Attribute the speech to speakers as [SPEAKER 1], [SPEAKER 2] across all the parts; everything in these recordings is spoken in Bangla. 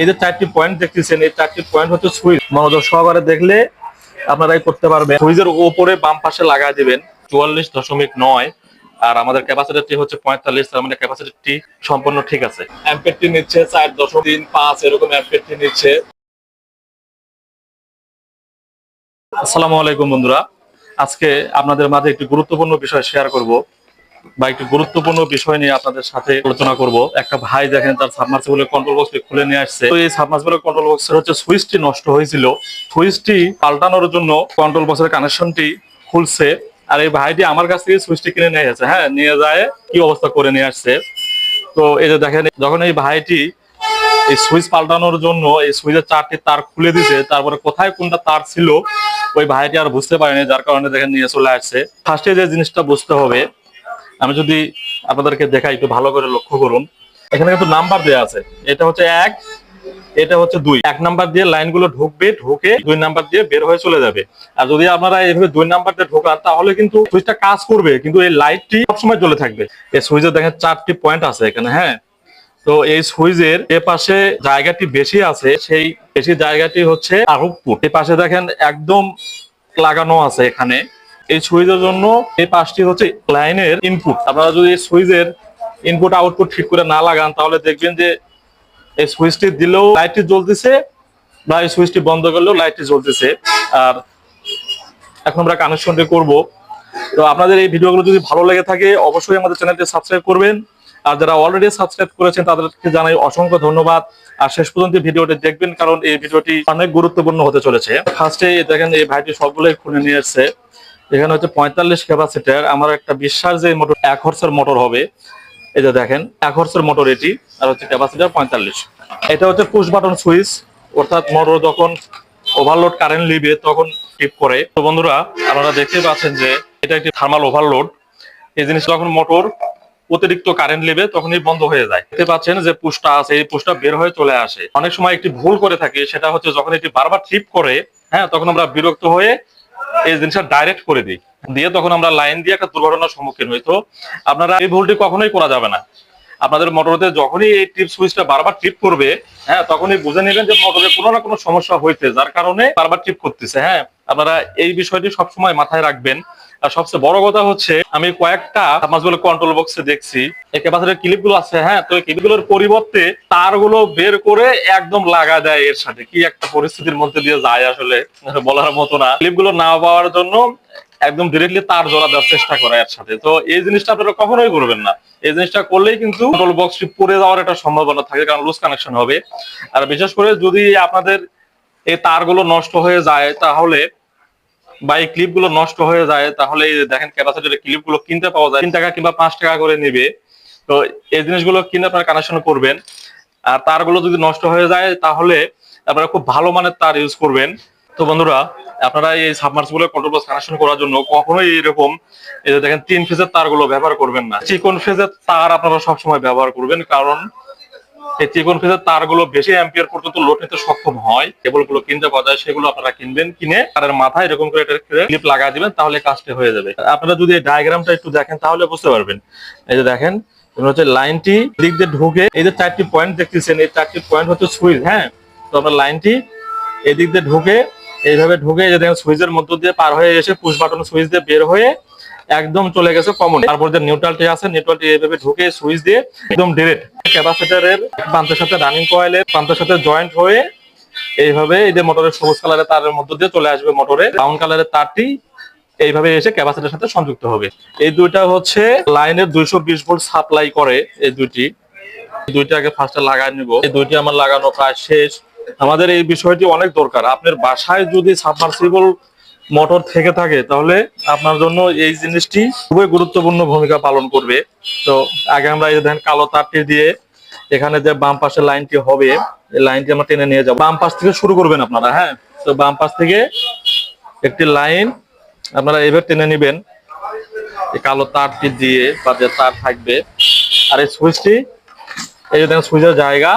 [SPEAKER 1] এই যে চারটি পয়েন্ট দেখতেছেন, এই চারটি পয়েন্ট হচ্ছে সুইচ মনোযোগ সহকারে দেখলে আপনারাই করতে পারবেন। সুইচের উপরে বাম পাশে লাগাই দিবেন চুয়াল্লিশ দশমিক নয়, আর আমাদের ক্যাপাসিটিটি হচ্ছে পঁয়তাল্লিশ, তার মানে ক্যাপাসিটি সম্পূর্ণ ঠিক আছে। অ্যাম্পেরটি নিচ্ছে চার দশমিক তিন পাঁচ, এরকম অ্যাম্পেরটি নিচ্ছে। আসসালামু আলাইকুম বন্ধুরা। আজকে আপনাদের মাঝে একটি গুরুত্বপূর্ণ বিষয় শেয়ার করব। বা একটি গুরুত্বপূর্ণ বিষয় নিয়ে আপনাদের সাথে আলোচনা করব। একটা ভাই দেখেন, তার সাবমার্সিবলের কন্ট্রোল বক্সটি খুলে নিয়ে আসছে। তো এই সাবমার্সিবলের কন্ট্রোল বক্সের হচ্ছে সুইচটি নষ্ট হয়েছিল। সুইচটি পাল্টানোর জন্য কন্ট্রোল বক্সের কানেকশনটি খুলছে। আর এই ভাইটি আমার কাছ থেকে সুইচটি কিনে নিয়ে গেছে হ্যাঁ নিয়ে যায়, কি অবস্থা করে নিয়ে আসছে। তো এই যে দেখেন, যখন এই ভাইটি এই সুইচ পাল্টানোর জন্য এই সুইচের চারটি তার খুলে দিছে, তারপরে কোথায় কোনটা তার ছিল, ওই ভাইটি আর বুঝতে পারেনি, যার কারণে দেখেন নিয়ে চলে আসছে। ফার্স্টে যে জিনিসটা বুঝতে হবে আমি যদি আপনাদেরকে দেখাই, একটু ভালো করে লক্ষ্য করুন। এখানে কিন্তু নাম্বার দেওয়া আছে। এটা হচ্ছে এক, এটা হচ্ছে দুই। এক নাম্বার দিয়ে লাইনগুলো ঢুকবে, ঢুকে দুই নাম্বার দিয়ে বের হয়ে চলে যাবে। আর যদি আপনারা এইভাবে দুই নাম্বার দিয়ে ঢোকান, তাহলে কিন্তু সুইচটা কাজ করবে, কিন্তু এই লাইটটি সবসময় জ্বলে থাকবে। এই সুইচে দেখেন চারটি পয়েন্ট আছে এখানে হ্যাঁ? তো এই সুইচের এ পাশে জায়গাটি বেশি আছে, সেই বেশি জায়গাটি হচ্ছে আউটপুট এই পাশে দেখেন একদম লাগানো আছে এখানে। এই সুইচের জন্য এই পাশটি হচ্ছে লাইনের ইনপুট আপনারা যদি এই সুইচের ইনপুট আউটপুট ঠিক করে না লাগান, তাহলে দেখবেন যে এই সুইচটি দিলেও লাইটটি জ্বলতেছে বা এই সুইচটি বন্ধ করলেও লাইটটি জ্বলতেছে। আর এখন আমরা কানেকশনটি করব। তো আপনাদের এই ভিডিওগুলো যদি ভালো লেগে থাকে, অবশ্যই আমাদের চ্যানেলটি সাবস্ক্রাইব করবেন। আর যারা অলরেডি সাবস্ক্রাইব করেছেন, তাদেরকে জানাই অসংখ্য ধন্যবাদ। আর শেষ পর্যন্ত ভিডিওটি দেখবেন, কারণ এই ভিডিওটি অনেক গুরুত্বপূর্ণ হতে চলেছে। ফার্স্টে দেখেন, এই ভাইটি সবগুলোই খুলে নিয়ে এসছে। এখানে হচ্ছে পঁয়তাল্লিশ ক্যাপাসিটার। আমার একটা বিশ্বাস যে মোটর এক হর্সের মোটর হবে। এই যে দেখেন, এক হর্সের মোটর এটি, আর হচ্ছে ক্যাপাসিটার পঁয়তাল্লিশ। এটা হচ্ছে পুশ বাটন সুইচ অর্থাৎ মোটর যখন ওভারলোড কারেন্ট নিবে, তখন টিপ করে। তো বন্ধুরা, আপনারা দেখতে পাচ্ছেন যে এটা একটি থার্মাল ওভারলোড এই জিনিস যখন মোটর অতিরিক্ত কারেন্ট নেবে, তখনই বন্ধ হয়ে যায়। দেখতে পাচ্ছেন যে পুশটা আছে, এই পুশটা বের হয়ে চলে আসে। অনেক সময় একটি ভুল করে থাকে, সেটা হচ্ছে যখন এটি বারবার ট্রিপ করে হ্যাঁ তখন আমরা বিরক্ত হয়ে এই জিনিসটা ডাইরেক্ট করে দিই। দিয়ে তখন আমরা লাইন দিয়ে একটা দুর্ঘটনার সম্মুখীন হইতো আপনারা এই ভুলটি কখনোই করা যাবে না। আপনাদের মোটরতে যখনই এই টিপ সুইচটা বারবার টিপ করবে হ্যাঁ তখনই বুঝে নেবেন যে মোটরে কোনো না কোনো সমস্যা হয়েছে যার কারণে বারবার টিপ করতেছে হ্যাঁ। আপনারা এই বিষয়টি সবসময় মাথায় রাখবেন। আর সবচেয়ে বড় কথা হচ্ছে, আমি কয়েকটা মাসগুলো কন্ট্রোল বক্সে দেখছি। ক্লিপগুলো আছে হ্যাঁ? তো ক্লিপগুলোর পরিবর্তে তারগুলো বের করে একদম লাগা দেয় এর সাথে। কি একটা পরিস্থিতির মধ্যে দিয়ে যায় আসলে, বলার মতো না। ক্লিপগুলো না পাওয়ার জন্য একদম ডিরেক্টলি তার জোড়া দেওয়ার চেষ্টা করে এর সাথে। তো এই জিনিসটা আপনারা কখনোই করবেন না। এই জিনিসটা করলেই কিন্তু কন্ট্রোল বক্সটি পড়ে যাওয়ার একটা সম্ভাবনা থাকে, কারণ লুজ কানেকশন হবে। আর বিশেষ করে যদি আপনাদের এই তারগুলো নষ্ট হয়ে যায়, তাহলে বা এই ক্লিপগুলো নষ্ট হয়ে যায়, তাহলে দেখেন ক্যাপাসিটির ক্লিপগুলো কিনতে পাওয়া যায়, তিন টাকা কিংবা পাঁচ টাকা করে নিবে। তো এই জিনিসগুলো কিনে আপনারা কানেকশন করবেন। আর তারগুলো যদি নষ্ট হয়ে যায়, তাহলে আপনারা খুব ভালো মানের তার ইউজ করবেন। তো বন্ধুরা, আপনারা এই সাবমার্সিবলের কন্ট্রোল বক্স কানেকশন করার জন্য কখনোই এরকম এই যে দেখেন তিন ফেজের তারগুলো ব্যবহার করবেন না। চিকন ফেজের তার আপনারা সবসময় ব্যবহার করবেন, কারণ এই চিকন ফেজের তারগুলো বেশি অ্যাম্পিয়ার পর্যন্ত লোড নিতে সক্ষম হয়। কেবলগুলো কিনতে পাওয়া যায়, সেগুলো আপনারা কিনবেন, কিনে তারের মাথায় এরকম করে ক্লিপ লাগা দিবেন, তাহলে কাজটা হয়ে যাবে। আপনারা যদি ডায়াগ্রামটা একটু দেখেন, তাহলে বুঝতে পারবেন। এই যে দেখেন হচ্ছে লাইনটি দিক দিয়ে ঢুকে এই যে চারটি পয়েন্ট দেখতেছেন, এই চারটি পয়েন্ট হচ্ছে সুইচ হ্যাঁ? তো আমরা লাইনটি এদিক দিয়ে ঢুকে, এইভাবে ঢুকে যে দেখেন সুইচের মধ্য দিয়ে পার হয়ে এসে পুশ বাটন সুইচ দিয়ে বের হয়ে একদম চলে গেছে কমন তারপর যে নিউট্রালটি আছে নিউট্রালটি এইভাবে ঢুকে সুইচ দিয়ে একদম ডিরেক্ট ক্যাপাসিটারের প্রান্তের সাথে রানিং কয়েলের প্রান্তের সাথে জয়েন্ট হয়ে এইভাবে এই যে মোটরের সবুজ কালারের তারের মধ্য দিয়ে চলে আসবে মোটরে ব্রাউন কালারের তারটি এইভাবে এসে ক্যাপাসিটার সাথে সংযুক্ত হবে। এই দুইটা হচ্ছে লাইনের দুইশো বিশ ভোল্ট সাপ্লাই করে এই দুইটি। দুইটা আগে ফার্স্টে লাগাই নিব। এই দুইটি আমার লাগানো প্রায় শেষ। আমাদের এই বিষয়টি অনেক দরকার। আপনার বাসায় যদি সাবমার্সিবল মোটর থেকে থাকে, তাহলে আপনার জন্য এই জিনিসটি খুবই গুরুত্বপূর্ণ ভূমিকা পালন করবে। তো আগে আমরা এই দেখেন কালো তারটি দিয়ে এখানে যে বাম পাশের লাইনটি হবে, এই লাইনটি আমরা টেনে নিয়ে যাব। বাম পাশ থেকে শুরু করবেন আপনারা হ্যাঁ? তো বাম পাশ থেকে একটি লাইন আপনারা এভাবে টেনে নেবেন। এই কালো তারটি দিয়ে বা যে তার থাকবে। আর এই সুইচটি এই যে দেখেন সুইচের জায়গা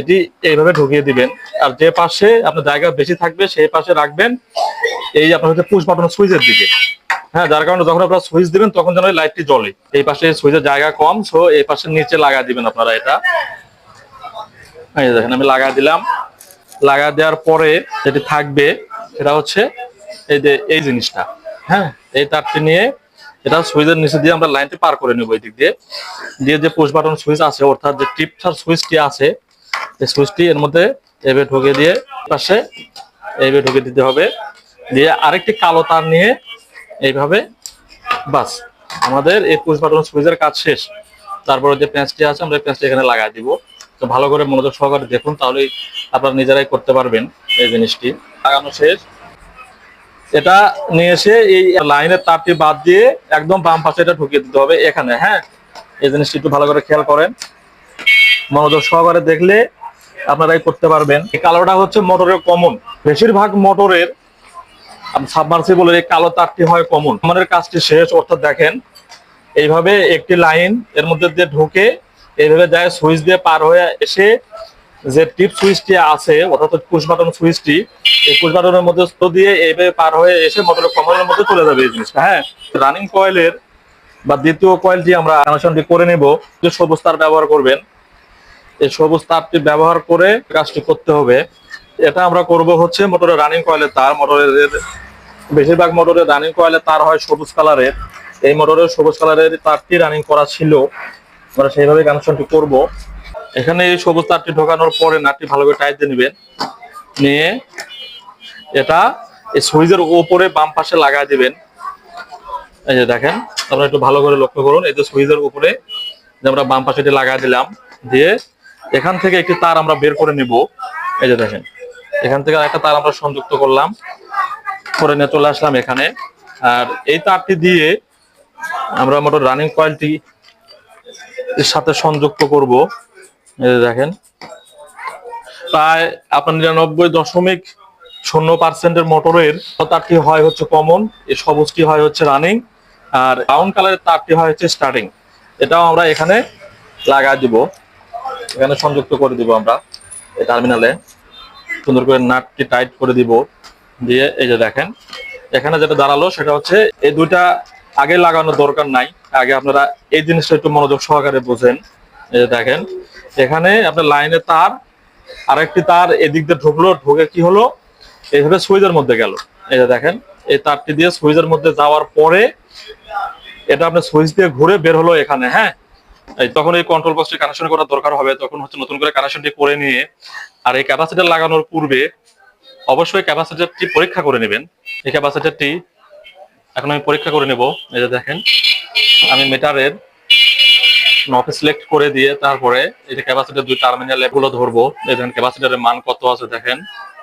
[SPEAKER 1] এটি এইভাবে ঢুকিয়ে দিবেন। আর যে পাশে আপনার জায়গা বেশি থাকবে, সেই পাশে রাখবেন। এই আপনার হচ্ছে পুশ বাটন সুইচের দিকে। হ্যাঁ যার কারণে যখন আপনারা সুইচ দিবেন, তখন যেন লাইটটি জ্বলে। এই পাশে সুইচের জায়গা কম সো এই পাশে নিচে লাগা দিবেন আপনারা এটা। এই দেখেন, আমি লাগা দিলাম। লাগা দেওয়ার পরে যেটি থাকবে, সেটা হচ্ছে এই যে, এই জিনিসটা। হ্যাঁ এই তারটি নিয়ে এটা সুইচের নিচে দিয়ে আমরা লাইনটি পার করে নেব এই দিক দিয়ে। দিয়ে যে পুশ বাটন সুইচ আছে, অর্থাৎ যে টিপটার সুইচটি আছে সুইচটি এর মধ্যে এভাবে ঢুকে দিয়ে পাশে এইভাবে ঢুকে দিতে হবে। দিয়ে আরেকটি কালো তার নিয়ে এইভাবে বাস। আমাদের এই পুশ বাটন সুইচের কাজ শেষ। তারপরে যে প্যাঁচটি আছে, আমরা প্যাঁচটি এখানে লাগাই দিব। তো ভালো করে মনোযোগ সহকারে দেখুন তাহলেই আপনারা নিজেরাই করতে পারবেন এই জিনিসটি। লাগানো শেষ। এটা নিয়ে এসে এই লাইনের তারটি বাদ দিয়ে একদম বাম পাশে এটা ঢুকিয়ে দিতে হবে এখানে হ্যাঁ? এই জিনিসটি একটু ভালো করে খেয়াল করেন। মনোযোগ সহকারে দেখলে আপনারাই করতে পারবেন। এই কালোটা হচ্ছে মোটরের কমন। বেশিরভাগ মোটরের সাবমার্সিবলের এই কালো তারটি হয় কমন। আমাদের কাজটি শেষ, অর্থাৎ দেখেন, এইভাবে একটি লাইন এর মধ্যে দিয়ে ঢুকে এইভাবে যায়, সুইচ দিয়ে পার হয়ে এসে যে টিপ সুইচটি আছে, অর্থাৎ পুশ বাটন সুইচটি, এই পুশ বাটনের মধ্যে দিয়ে এইভাবে পার হয়ে এসে মোটরের কমনের মধ্যে চলে যাবে এই জিনিসটা হ্যাঁ? রানিং কয়েলের বা দ্বিতীয় কয়েলটি আমরা কানেকশনটি করে নেব। যে সবুজ তার ব্যবহার করবেন। এই সবুজ তারটি ব্যবহার করে কাজটি করতে হবে। এটা আমরা করব হচ্ছে মোটরের রানিং কয়েলের তার। মোটরের বেশিরভাগ মোটরের রানিং কয়েলের তার হয় সবুজ কালারের। এই মোটরের সবুজ কালারের তারটি রানিং করা ছিল। আমরা সেইভাবে কানেকশনটি করব। এখানে এই সবুজ তারটি ঢোকানোর পরে নাটটি ভালো করে টাইট দিয়ে নেবেন। নিয়ে এটা এই সুইচের উপরে বাম পাশে লাগাই দিবেন। এই যে দেখেন, আপনারা একটু ভালো করে লক্ষ্য করুন। এই যে সুইচের উপরে যে আমরা বাম পাশে লাগাই দিলাম, দিয়ে এখান থেকে একটি তার আমরা বের করে নিব। এই যে দেখেন, এখান থেকে একটা তার আমরা সংযুক্ত করলাম, করে নিয়ে চলে আসলাম এখানে। আর এই তারটি দিয়ে আমরা মোটর রানিং কয়েলটি এর সাথে সংযুক্ত করব। এই দেখেন, প্রায় আপনার নিরানব্বই দশমিক শূন্য পার্সেন্টের মোটরের তারটি হয় হচ্ছে কমন এই সবুজটি হয় হচ্ছে রানিং আর ব্রাউন কালারের তারটি হয় হচ্ছে স্টার্টিং এটাও আমরা এখানে লাগাই দিব। এখানে সংযুক্ত করে দিব আমরা এই টার্মিনালে সুন্দর করে নাটটি টাইট করে দিব। দিয়ে এই যে দেখেন, এখানে যেটা দাঁড়াল সেটা হচ্ছে এই দুইটা আগে লাগানোর দরকার নাই। আগে আপনারা এই জিনিসটা একটু মনোযোগ সহকারে বোঝেন। এই যে দেখেন, এখানে আপনার লাইনে তার, আরেকটি তার এদিক দিয়ে ঢুকলো, ঢুকে কি হলো? এইভাবে সুইচের মধ্যে গেল। এই যে দেখেন, এই তারটি দিয়ে সুইচের মধ্যে যাওয়ার পরে এটা আপনার সুইচ দিয়ে ঘুরে বের হলো এখানে হ্যাঁ? তখন এই কন্ট্রোল বক্সটি কানেকশন করার দরকার হবে, তখন হচ্ছে নতুন করে কানেকশনটি করে নিয়ে আর এই ক্যাপাসিটার লাগানোর পূর্বে অবশ্যই ক্যাপাসিটারটি পরীক্ষা করে নেবেন। এই ক্যাপাসিটারটি এখন আমি পরীক্ষা করে নেব, এই যে দেখেন, আমি মিটারের নফ সিলেক্ট করে দিয়ে তারপরে যে ক্যাপাসিটার দুই টার্মিনালগুলো ধরবো দেখেন ক্যাপাসিটারের মান কত আছে দেখেন,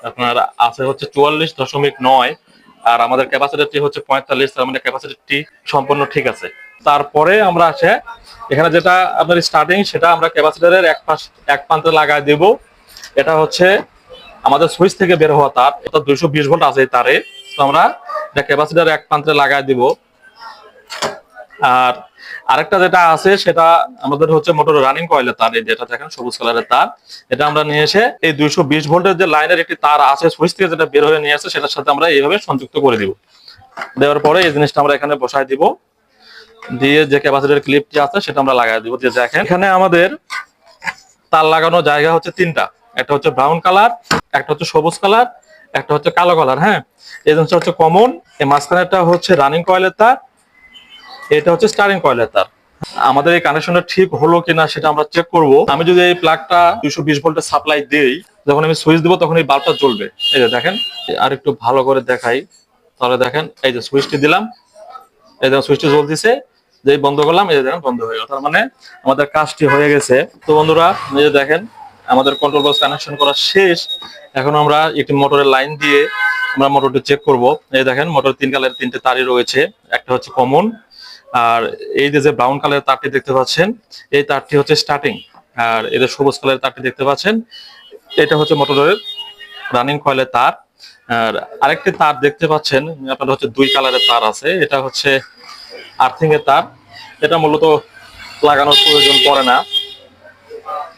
[SPEAKER 1] আপনার আছে হচ্ছে চুয়াল্লিশ দশমিক নয়, আর আমাদের ক্যাপাসিটারটি হচ্ছে পঁয়তাল্লিশ, তার মানে ক্যাপাসিটিটি সম্পূর্ণ ঠিক আছে। তারপরে আমরা আসে এখানে যেটা আপনার স্টার্টিং সেটা আমরা ক্যাপাসিটারের এক পাশ এক প্রান্তে লাগাই দেব। এটা হচ্ছে আমাদের সুইচ থেকে বের হওয়া তার। এটা দুইশো বিশ ভোল্ট আছে তারে। তো আমরা এটা ক্যাপাসিটার এক প্রান্তে লাগাই দিব। আর আরেকটা যেটা আছে, সেটা আমাদের হচ্ছে মোটর রানিং কয়েলের তার। এই যেটা দেখেন, সবুজ কালারের তার। এটা আমরা নিয়ে এসে এই দুইশো বিশ ভোল্টের যে লাইনের একটি তার আছে সুইচ থেকে যেটা বের হয়ে নিয়ে আসে, সেটার সাথে আমরা এইভাবে সংযুক্ত করে দিব। দেওয়ার পরে এই জিনিসটা আমরা এখানে বসাই দিব। দিয়ে যে ক্যাপাসিটার ক্লিপটি আছে সেটা আমরা লাগাই দিব। যে দেখেন, এখানে আমাদের তার লাগানো জায়গা হচ্ছে তিনটা। একটা হচ্ছে ব্রাউন কালার একটা হচ্ছে সবুজ কালার একটা হচ্ছে কালো কালার হ্যাঁ? এই জিনিসটা হচ্ছে কমন এই মাঝখানেটা হচ্ছে রানিং কয়েলের তার, এটা হচ্ছে স্টারিং কয়েলের তার। আমাদের এই কানেকশনটা ঠিক হলো কিনা সেটা আমরা চেক করব। আমি যদি এই প্লাগটা দুশো বিশ ভোল্টের সাপ্লাই দেই, যখন আমি সুইচ দিব তখন এই বাল্বটা জ্বলবে। এই যে দেখেন, আর একটু ভালো করে দেখাই। তাহলে দেখেন, এই যে সুইচটি দিলাম। এই যে সুইচটি জ্বলতেছে। যেই বন্ধ করলাম, এই যে দেখেন, বন্ধ হয়ে গেল। তার মানে আমাদের কাজটি হয়ে গেছে। তো বন্ধুরা, এই যে দেখেন, আমাদের কন্ট্রোল বক্স কানেকশন করা শেষ। এখন আমরা একটি মোটরের লাইন দিয়ে আমরা মোটরটি চেক করব। এই দেখেন মোটর তিন কালারের তিনটে তারই রয়েছে। একটা হচ্ছে কমন আর এই যে যে ব্রাউন কালারের তারটি দেখতে পাচ্ছেন, এই তারটি হচ্ছে স্টার্টিং আর এদের সবুজ কালারের তারটি দেখতে পাচ্ছেন, এটা হচ্ছে মোটরের রানিং কয়েলের তার। আর আরেকটি তার দেখতে পাচ্ছেন আপনার হচ্ছে দুই কালারের তার আছে। এটা হচ্ছে আর্থিং এর তার। এটা মূলত লাগানোর প্রয়োজন পড়ে না।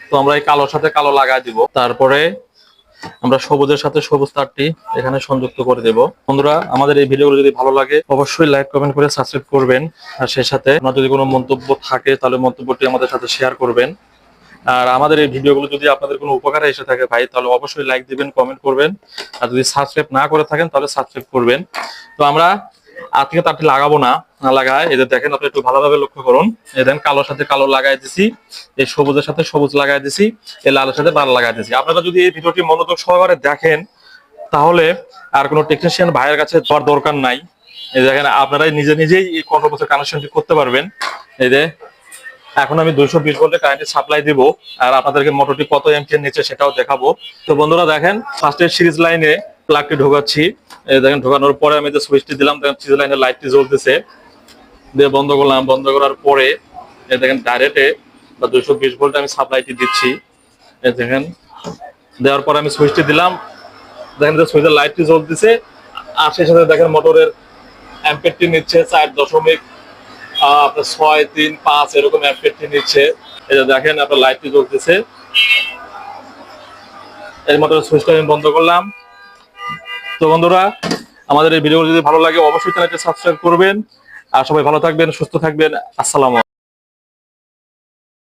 [SPEAKER 1] তো আমরা এই কালোর সাথে কালো লাগাই দিব। তারপরে আমরা সবুজের সাথে সবুজ তারটি এখানে সংযুক্ত করে দেব। বন্ধুরা, আমাদের এই ভিডিওগুলো যদি ভালো লাগে, অবশ্যই লাইক, কমেন্ট করে সাবস্ক্রাইব করবেন। আর সেই সাথে আপনার যদি কোনো মন্তব্য থাকে, তাহলে মন্তব্যটি আমাদের সাথে শেয়ার করবেন। আর আমাদের এই ভিডিওগুলো যদি আপনাদের কোনো উপকারে এসে থাকে ভাই, তাহলে অবশ্যই লাইক দিবেন, কমেন্ট করবেন। আর যদি সাবস্ক্রাইব না করে থাকেন, তাহলে সাবস্ক্রাইব করবেন। তো আমরা আজকে তারটি লাগাবো না লাগায়। এদের দেখেন, আপনি একটু ভালোভাবে লক্ষ্য করুন। দেখেন কালোর সাথে কালো লাগাই দিছি। এই সবুজের সাথে সবুজ লাগাই দিছি। এই লালের সাথে লাল লাগাই দিছি। আপনারা যদি এই ভিডিওটি মনোযোগ সহকারে দেখেন, তাহলে আর কোনো টেকনিশিয়ান ভাইয়ের কাছে যাওয়ার দরকার নাই। এই দেখেন, আপনারাই নিজে নিজেই এই কন্ট্রোল কানেকশনটি করতে পারবেন। এই যে, এখন আমি দুইশো বিশ ভোল্টের কারেন্টের সাপ্লাই দিব, আর আপনাদেরকে মোটরটি কত এমপিএর নিচে সেটাও দেখাবো। তো বন্ধুরা দেখেন ফার্স্টের সিরিজ লাইনে প্লাগটি ঢোকাচ্ছি। দেখেন, ঢোকানোর পরে আমি যে সুইচটি দিলাম, দেখেন সিরিজ লাইনের লাইটটি জ্বলতেছে। দিয়ে বন্ধ করলাম, বন্ধ করার পরে দেখেন ডাইরেক্টে বা দুইশো বিশ ভোল্ট আমি সাপ্লাইটি দিচ্ছি। দেখেন, দেওয়ার পরে আমি সুইচটি দিলাম। দেখেন, যে সুইচের লাইটটি জ্বলতেছে, আর সেই সাথে দেখেন, মোটরের অ্যাম্পেটটি নিচ্ছে চার দশমিক আপনার ছয় তিন পাঁচ, এরকম অ্যাম্পেরটি নিচ্ছে। এই যে দেখেন, আপনার লাইটটি জ্বলতেছে। এর মোটরের সুইচটা আমি বন্ধ করলাম। তো বন্ধুরা, আমাদের এই ভিডিও যদি ভালো লাগে, অবশ্যই চ্যানেলটি সাবস্ক্রাইব করবেন। আর সবাই ভালো থাকবেন, সুস্থ থাকবেন। আসসালামু